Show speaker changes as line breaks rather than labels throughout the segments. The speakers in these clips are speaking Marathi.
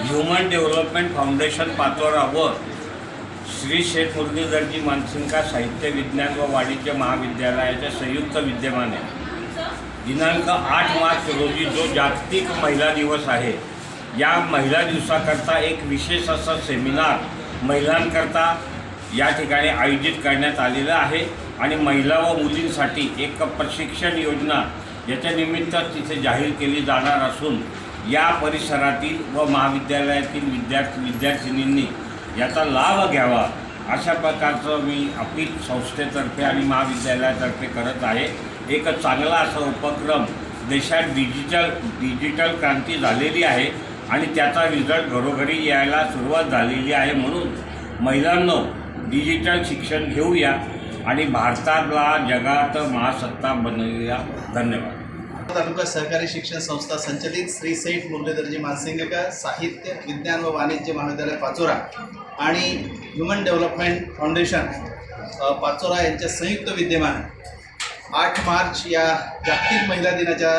Human development foundation Pachora Shri Sheth Muralidharji Mansinka साहित्य विज्ञान व वाणिज्य महाविद्यालयाच्या संयुक्त विद्यमाने. दिनांक आठ मार्च रोजी जो जागतिक महिला दिवस आहे या महिला दिवसाकरता एक विशेष असा सेमिनार महिलांकरता या ठिकाणी आयोजित करण्यात आलेलं आहे आणि महिला व मुलींसाठी एक प्रशिक्षण योजना याच्या निमित्त तिथे जाहीर केली जाणार असून या परिसरातील व महाविद्यालयातील विद्यार्थी विद्यार्थिनींनी याचा लाभ घ्यावा अशा प्रकारचं मी अपील संस्थेतर्फे आणि महाविद्यालयातर्फे करत आहे. एक चांगला असा उपक्रम देशात डिजिटल डिजिटल क्रांती झालेली आहे आणि त्याचा रिझल्ट घरोघरी यायला सुरुवात झालेली आहे म्हणून महिलांनो डिजिटल शिक्षण घेऊया आणि भारताला जगात महासत्ता बनवूया. धन्यवाद.
तालुका सहकारी शिक्षण संस्था संचलित श्री सैफ मुरलीधरजी मानसिंगकर साहित्य विज्ञान व वाणिज्य महाविद्यालय पाचोरा आणि ह्युमन डेव्हलपमेंट फाउंडेशन पाचोरा यांच्या संयुक्त विद्यमान आठ मार्च या जागतिक महिला दिनाच्या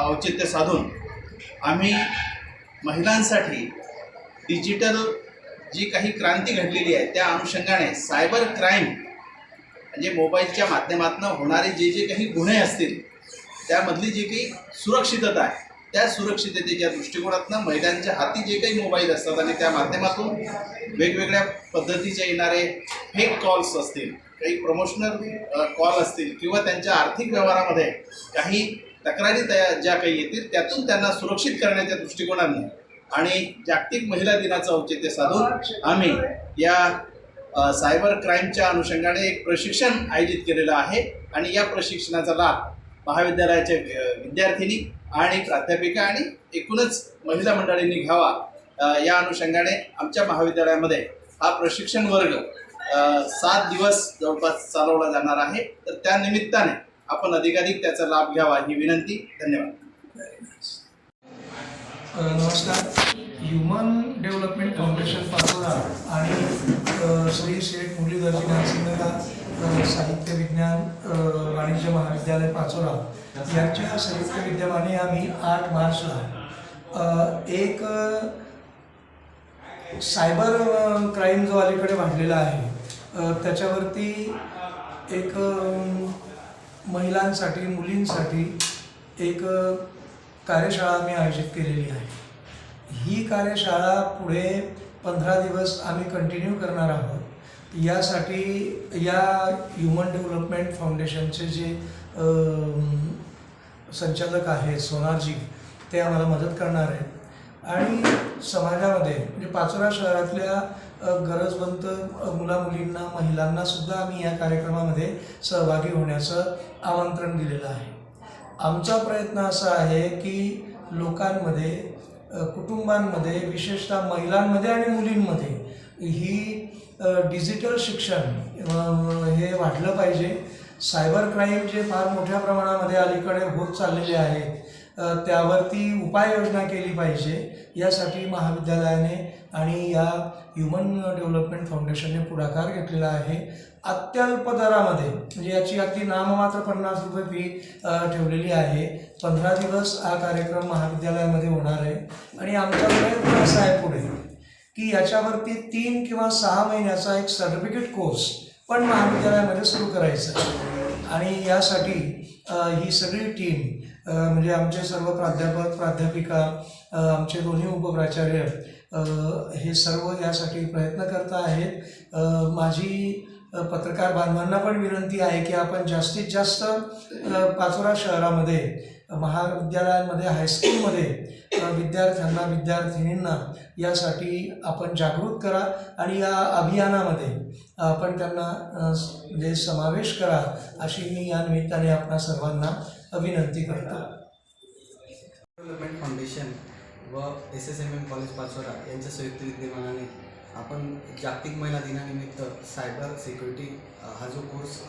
औचित्य साधून आम्ही महिलांसाठी डिजिटल जी काही क्रांती घडलेली आहे त्या अनुषंगाने सायबर क्राईम म्हणजे मोबाईलच्या माध्यमातून होणारे जे जे काही गुन्हे असतील त्यामधली जी काही सुरक्षितता आहे त्या सुरक्षिततेच्या दृष्टिकोनातून महिलांच्या हाती जे काही मोबाईल असतात आणि त्या माध्यमातून वेगवेगळ्या पद्धतीचे येणारे फेक कॉल्स असतील काही प्रमोशनल कॉल असतील किंवा त्यांच्या आर्थिक व्यवहारामध्ये काही तक्रारी तया ज्या काही येतील त्यातून त्यांना सुरक्षित करण्याच्या दृष्टिकोनाने आणि जागतिक महिला दिनाचं औचित्य साधून आम्ही या सायबर क्राईमच्या अनुषंगाने एक प्रशिक्षण आयोजित केलेलं आहे आणि या प्रशिक्षणाचा लाभ महाविद्यालयाच्या विद्यार्थिनी आणि प्राध्यापिका आणि एकूणच महिला मंडळींनी घ्यावा या अनुषंगाने आमच्या महाविद्यालयामध्ये हा प्रशिक्षण वर्ग सात दिवस जवळपास चालवला जाणार आहे. तर त्या निमित्ताने आपण अधिकाधिक त्याचा लाभ घ्यावा ही विनंती. धन्यवाद.
नमस्कार. ह्युमन डेव्हलपमेंट फाउंडेशन पाचोरा आणि श्री शेठ मुरलीधरजी नरसिंहका साहित्य विज्ञान वाणिज्य महाविद्यालय पाचोरा यांच्या संयुक्त विद्यमाने आम्ही आठ मार्चला एक सायबर क्राईम जो अलीकडे वाढलेला आहे त्याच्यावरती एक महिलांसाठी मुलींसाठी एक कार्यशाळा मी आयोजित केलेली आहे. ही कार्यशाळा पुढे पंधरा दिवस आम्ही कंटिन्यू करणार आहोत. यासाठी या ह्युमन डेव्हलपमेंट फाउंडेशनचे जे संचालक आहेत सोनारजी ते आम्हाला मदत करणार आहेत. आणि समाजामध्ये म्हणजे पाचोरा शहरातल्या गरजवंत मुलामुलींना महिलांना सुद्धा आम्ही या कार्यक्रमामध्ये सहभागी होण्याचं आमंत्रण दिलेलं आहे. आमचा प्रयत्न असा आहे की लोकांमध्ये कुटुंबांमध्ये विशेषतः महिलांमध्ये आणि मुलींमध्ये ही डिजिटल शिक्षण हे वाढलं पाहिजे. सायबर क्राईम जे फार मोठ्या प्रमाणामध्ये अलीकडे होत चाललेले आहेत त्यावरती उपाययोजना केली पाहिजे यासाठी महाविद्यालयाने आणि या ह्युमन डेव्हलपमेंट फाउंडेशनने पुढाकार घेतलेला आहे. अत्यल्प दरामध्ये म्हणजे याची अगदी नाममात्र पन्नास रुपये फी ठेवलेली आहे. पंधरा दिवस हा कार्यक्रम महाविद्यालयामध्ये होणार आहे. आणि आमचा प्रयत्न असा आहे पुढे. की याच्यावरती तीन किंवा सहा महिन्याचा एक सर्टिफिकेट कोर्स पण महाविद्यालयामध्ये सुरू करायचा. आणि यासाठी ही सगळी टीम म्हणजे आमचे सर्व प्राध्यापक प्राध्यापिका आमचे दोन्ही उपप्राचार्य हे सर्व यासाठी प्रयत्न करत आहेत. माझी पत्रकार बांधवांना पण विनंती आहे की आपण जास्तीत जास्त पाचोरा शहरामध्ये महाविद्यालयांमध्ये हायस्कूलमध्ये विद्यार्थ्यांना विद्यार्थिनींना यासाठी आपण जागृत करा आणि या अभियानामध्ये आपण त्यांना म्हणजे समावेश करा अशी मी या निमित्ताने आपणा सर्वांना विनंती करतो.
डेव्हलपमेंट फाउंडेशन व S S M M college Pachora यांच्या संयुक्त विद्यमानाने आपण जागतिक महिला दिनानिमित्त सायबर सिक्युरिटी हा जो कोर्स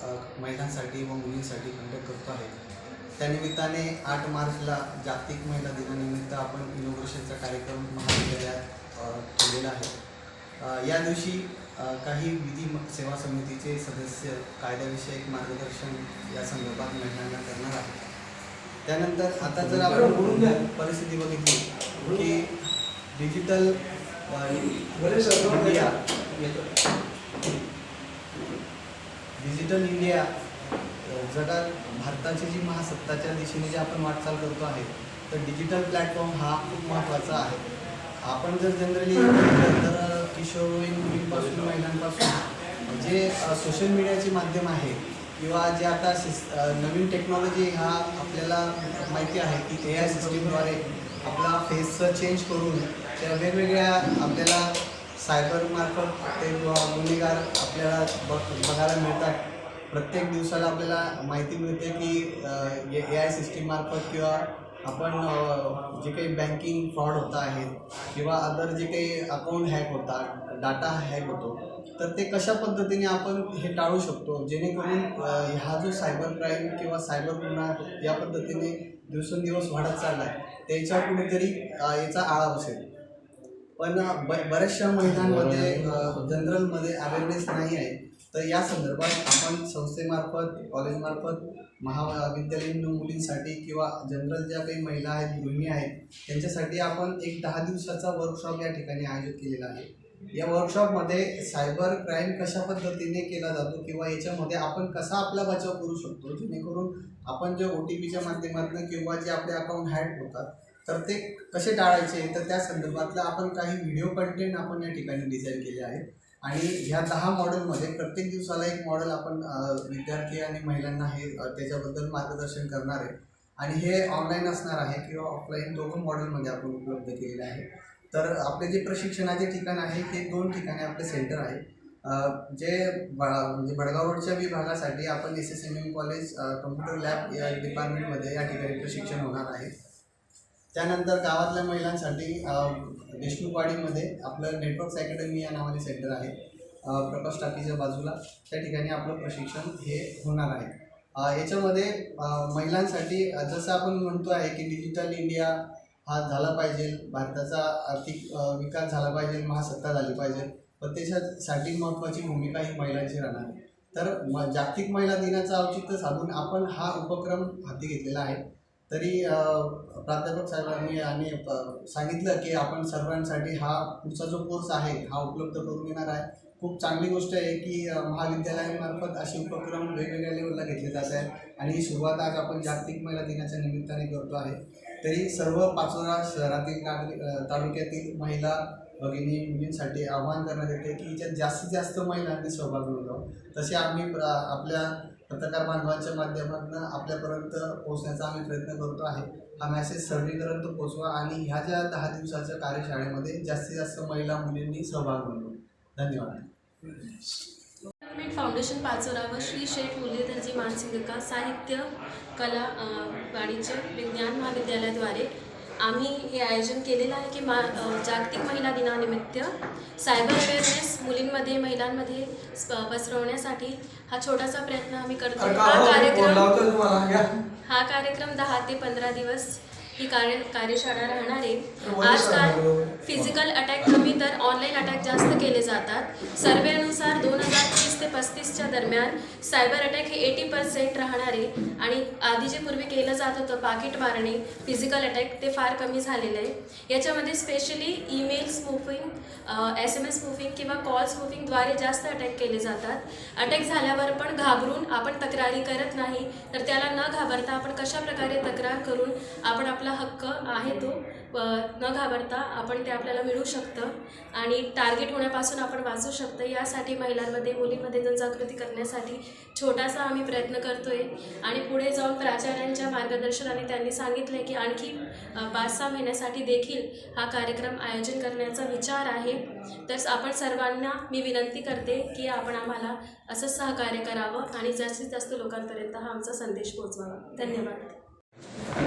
महिलांसाठी व मुलींसाठी कंडक्ट करतो आहे त्यानिमित्ताने आठ मार्चला जागतिक महिला दिनानिमित्त आपण इनोग्रेशनचा कार्यक्रम महाविद्यालयात ठेवलेला आहे. या दिवशी काही विधी सेवा समितीचे सदस्य कायद्याविषयक मार्गदर्शन या संदर्भात महिलांना करणार आहेत. त्यानंतर आता जर आपण परिस्थिती बघितली की डिजिटल इंडिया डिजिटल इंडिया जगात भारताची जी महासत्ताच्या दिशेने जी आपण वाटचाल करतो आहे तर डिजिटल प्लॅटफॉर्म हा खूप महत्त्वाचा आहे. आपण जर जनरली तर किशोरवयीन मुलींपासून महिलांपासून जे सोशल मीडियाचे माध्यम आहे किंवा जे आता सिस नवीन टेक्नॉलॉजी हा आपल्याला माहिती आहे की ए आय सिस्टीमद्वारे आपला फेसचं चेंज करून त्या वेगवेगळ्या आपल्याला सायबरमार्फत ते गुन्हेगार आपल्याला बघ बघायला मिळतात. प्रत्येक दिवसाला आपल्याला माहिती मिळते की ए आय सिस्टीममार्फत किंवा आपण जे काही बँकिंग फ्रॉड होत आहेत किंवा अदर जे काही अकाउंट हॅक होतात डाटा हॅक होतो तर ते कशा पद्धतीने आपण हे टाळू शकतो? जेणेकरून हा जो सायबर क्राईम किंवा सायबर गुन्हा या पद्धतीने दिवसेंदिवस वाढत चालला आहे त्याच्या कुठेतरी याचा आळा बसेल. पण ब बऱ्याचशा महिलांमध्ये जनरलमध्ये अवेअरनेस नाही आहे. तर या संदर्भात आपण संस्थेमार्फत कॉलेजमार्फत महाविद्यालयीन मुलींसाठी किंवा जनरल ज्या काही महिला आहेत गृहिणी आहेत त्यांच्यासाठी आपण एक दहा दिवसाचा वर्कशॉप या ठिकाणी आयोजित केलेला आहे. या वर्कशॉपमध्ये सायबर क्राईम कशा पद्धतीने केला जातो किंवा याच्यामध्ये आपण कसा आपला बचाव करू शकतो जेणेकरून आपण जे ओ टी पीच्या माध्यमातून किंवा जे आपले अकाउंट हॅक होतात तर ते कसे टाळायचे? तर त्या संदर्भातलं आपण काही व्हिडिओ कंटेंट आपण या ठिकाणी डिझाईन केले आहेत. आणि ह्या दहा मॉडेलमध्ये प्रत्येक दिवसाला एक मॉडेल आपण विद्यार्थी आणि महिलांना हे त्याच्याबद्दल मार्गदर्शन करणार आहे. आणि हे ऑनलाईन असणार आहे किंवा ऑफलाईन दोघं मॉडेलमध्ये आपण उपलब्ध केलेले आहे. तर आपले जे प्रशिक्षणाचे ठिकाण आहे ते दोन ठिकाणी आपले सेंटर आहे. जे ब म्हणजे बडगाव रोडच्या विभागासाठी आपण S S M M college computer lab या डिपार्टमेंटमध्ये या ठिकाणी प्रशिक्षण होणार आहे. त्यानंतर गावातल्या महिलांसाठी अ, आपलं नेटवर्क्स अकॅडमी या नावाने सेंटर आहे. प्रकाश टाकीच्या बाजूला. त्या ठिकाणी आपलं प्रशिक्षण हे होणार आहे. याच्यामध्ये महिलांसाठी जसं आपण म्हणतो आहे की डिजिटल इंडिया हा झाला पाहिजे. भारताचा आर्थिक विकास झाला पाहिजे. महासत्ता झाली पाहिजे. पण त्याच्यासाठी महत्त्वाची भूमिका ही महिलांची राहणार आहे. तर म जागतिक महिला दिनाचं औचित्य साधून आपण हा उपक्रम हाती घेतलेला आहे. तरी प्राध्यापक साहेबांनी आणि सांगितलं की आपण सर्वांसाठी हा पुढचा जो कोर्स आहे हा उपलब्ध करून देणार आहे. खूप चांगली गोष्ट आहे की महाविद्यालयामार्फत असे उपक्रम वेगवेगळ्या लेवलला घेतले जात आहेत आणि ही सुरुवात आज आपण जागतिक महिला दिनाच्या निमित्ताने करतो आहे. तरी सर्व पाचोरा शहरातील नागरिक तालुक्यातील महिला भगिनी मुलींसाठी आवाहन करण्यात येते की याच्यात जास्तीत जास्त महिलांनी सहभाग नोंदवावा तसे आम्ही प्र- आपल्या पत्रकार बांधवांच्या माध्यमातून आपल्यापर्यंत पोहोचण्याचा आम्ही प्रयत्न करतो आहे. हा मॅसेज सर्वीपर्यंत पोहोचवा आणि ह्या ज्या दहा दिवसाच्या कार्यशाळेमध्ये जास्तीत जास्त महिला मुलींनी सहभाग नोंदवा धन्यवाद.
फाउंडेशन पाचोरा व श्री शेठ मुरलीधरजी मानसिंगका साहित्य कला वाणिज्य विज्ञान महाविद्यालयाद्वारे आम्ही हे आयोजन केलेलं आहे की मा जागतिक महिला दिनानिमित्त सायबर अवेअरनेस मुलींमध्ये महिलांमध्ये पसरवण्यासाठी हा छोटासा प्रयत्न आम्ही करतो. हा
फोन
कार्यक्रम हा कार्यक्रम दहा ते पंधरा दिवस ही कार्य कार्यशाळा राहणार आहे. आजकाल. फिजिकल अटॅक कमी तर ऑनलाईन अटॅक जास्त केले जातात. सर्वेनुसार दोन हजार ते पस्तीसच्या दरम्यान सायबर अटॅक हे एटी पर्सेंट राहणारे आणि आधी जे पूर्वी केलं जात होतं पाकिट मारणे फिजिकल अटॅक ते फार कमी झालेलं आहे. याच्यामध्ये specially email spoofing S M S spoofing किंवा कॉल स्मूफिंगद्वारे जास्त अटॅक केले जातात. अटॅक झाल्यावर पण घाबरून आपण तक्रारी करत नाही तर त्याला न घाबरता आपण कशा प्रकारे तक्रार करून आपण आपला हक्क आहे तो प न घाबरता आपण ते आपल्याला मिळू शकतं. आणि टार्गेट होण्यापासून आपण वाचू शकतं. यासाठी महिलांमध्ये मुलींमध्ये जनजागृती करण्यासाठी छोटासा आम्ही प्रयत्न करतो आहे आणि पुढे जाऊन प्राचार्यांच्या मार्गदर्शनाने त्यांनी सांगितलं की आणखी पाच सहा महिन्यासाठी देखील हा कार्यक्रम आयोजन करण्याचा विचार आहे. तर आपण सर्वांना मी विनंती करते की आपण आम्हाला असं सहकार्य करावं आणि जास्तीत जास्त लोकांपर्यंत हा आमचा संदेश पोहोचवावा. धन्यवाद.